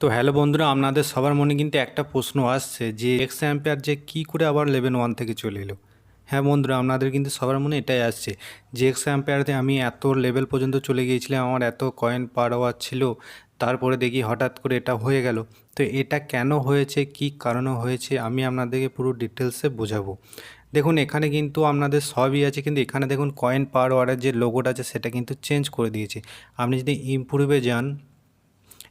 তো হ্যালো বন্ধুরা, আপনাদের সবার মনে কিন্তু একটা প্রশ্ন আসছে যে এক্স অ্যাম্পেয়ার যে কী করে আবার লেভেল ওয়ান থেকে চলে এলো? হ্যাঁ বন্ধুরা, আপনাদের কিন্তু সবার মনে এটাই আসছে যে এক্স অ্যাম্পেয়ারতে আমি এত লেভেল পর্যন্ত চলে গিয়েছিলাম, আমার এত কয়েন পার হওয়ার ছিল, তারপরে দেখি হঠাৎ করে এটা হয়ে গেল। তো এটা কেন হয়েছে, কি কারণে হয়েছে, আমি আপনাদেরকে পুরো ডিটেলসে বোঝাবো। দেখুন, এখানে কিন্তু আপনাদের সবই আছে, কিন্তু এখানে দেখুন কয়েন পার ওয়ারের যে লোগোটা আছে, সেটা কিন্তু চেঞ্জ করে দিয়েছে। আপনি যদি ইমপ্রুভে যান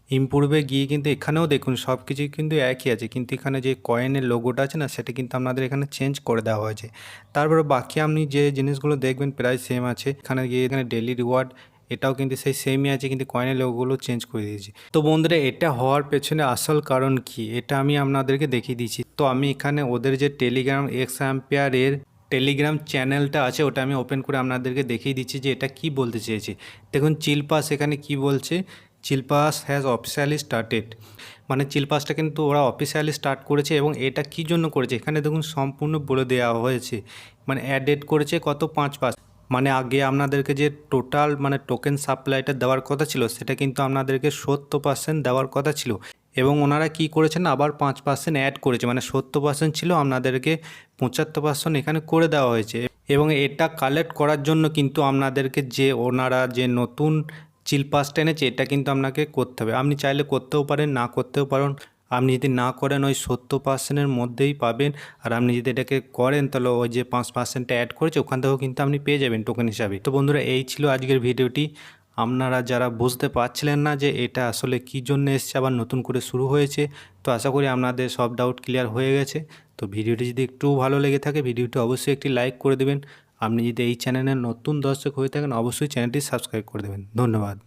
ইমপ্রুভে গিয়ে কিন্তু এখানেও দেখুন সব কিছুই কিন্তু একই আছে। কিন্তু এখানে যে কয়েনের লোগোটা আছে না, সেটা কিন্তু আপনাদের এখানে চেঞ্জ করে দেওয়া হয়েছে। তারপরে বাকি আপনি যে জিনিসগুলো দেখবেন প্রায় সেম আছে। এখানে গিয়ে এখানে ডেলি রিওয়ার্ড এটাও কিন্তু সেই সেমই আছে, কিন্তু কয়েনের লোগোগুলো চেঞ্জ করে দিয়েছি। তো বন্ধুরা, এটা হওয়ার পেছনে আসল কারণ কি? এটা আমি আপনাদেরকে দেখিয়ে দিচ্ছি। তো আমি এখানে ওদের যে টেলিগ্রাম এক্স অ্যাম্পিয়ারের টেলিগ্রাম চ্যানেলটা আছে, ওটা আমি ওপেন করে আপনাদেরকে দেখিয়ে দিচ্ছি যে এটা কি বলতে চেয়েছে। দেখুন চিলপাস এখানে কি বলছে? চিলপাস হ্যাজ অফিসিয়ালি স্টার্টেড মানে চিলপাসটা কিন্তু ওরা অফিসিয়ালি স্টার্ট করেছে এবং এটা কি জন্য করেছে? এখানে দেখুন সম্পূর্ণ বলে দেওয়া হয়েছে। মানে অ্যাডেড করেছে কত? পাঁচ পাঁচ। মানে আগে আপনাদেরকে যে টোটাল মানে টোকেন সাপ্লাইটা দেওয়ার কথা ছিল, সেটা কিন্তু আপনাদেরকে সত্তর পার্সেন্ট দেওয়ার কথা ছিল। এবং ওনারা কি করেছেন? আবার পাঁচ পার্সেন্ট অ্যাড করেছে। মানে সত্তর পার্সেন্ট ছিল, আপনাদেরকে পঁচাত্তর পার্সেন্ট এখানে করে দেওয়া হয়েছে। এবং এটা কালেক্ট করার জন্য কিন্তু আপনাদেরকে যে ওনারা যে নতুন চিল পাসটা এনেছে এটা কিন্তু আপনাকে করতে হবে। আপনি চাইলে করতেও পারেন, না করতেও পারেন। আপনি যদি না করেন, ওই সত্তর পার্সেন্টের মধ্যেই পাবেন। আর আপনি যদি এটাকে করেন, তাহলে ওই যে পাঁচ পার্সেন্টটা অ্যাড করেছে, ওখান থেকেও কিন্তু আপনি পেয়ে যাবেন টোকেন হিসাবে। তো বন্ধুরা, এই ছিল আজকের ভিডিওটি। আপনারা যারা বুঝতে পারছিলেন না যে, এটা আসলে কী জন্য এসছে, আবার নতুন করে শুরু হয়েছে, তো আশা করি আপনাদের সব ডাউট ক্লিয়ার হয়ে গেছে। তো ভিডিওটি যদি একটু ভালো লেগে থাকে, ভিডিওটি অবশ্যই একটি লাইক করে দেবেন। আপনি যদি এই চ্যানেলের নতুন দর্শক হয়ে থাকেন অবশ্যই চ্যানেলটি সাবস্ক্রাইব করে দেবেন। ধন্যবাদ।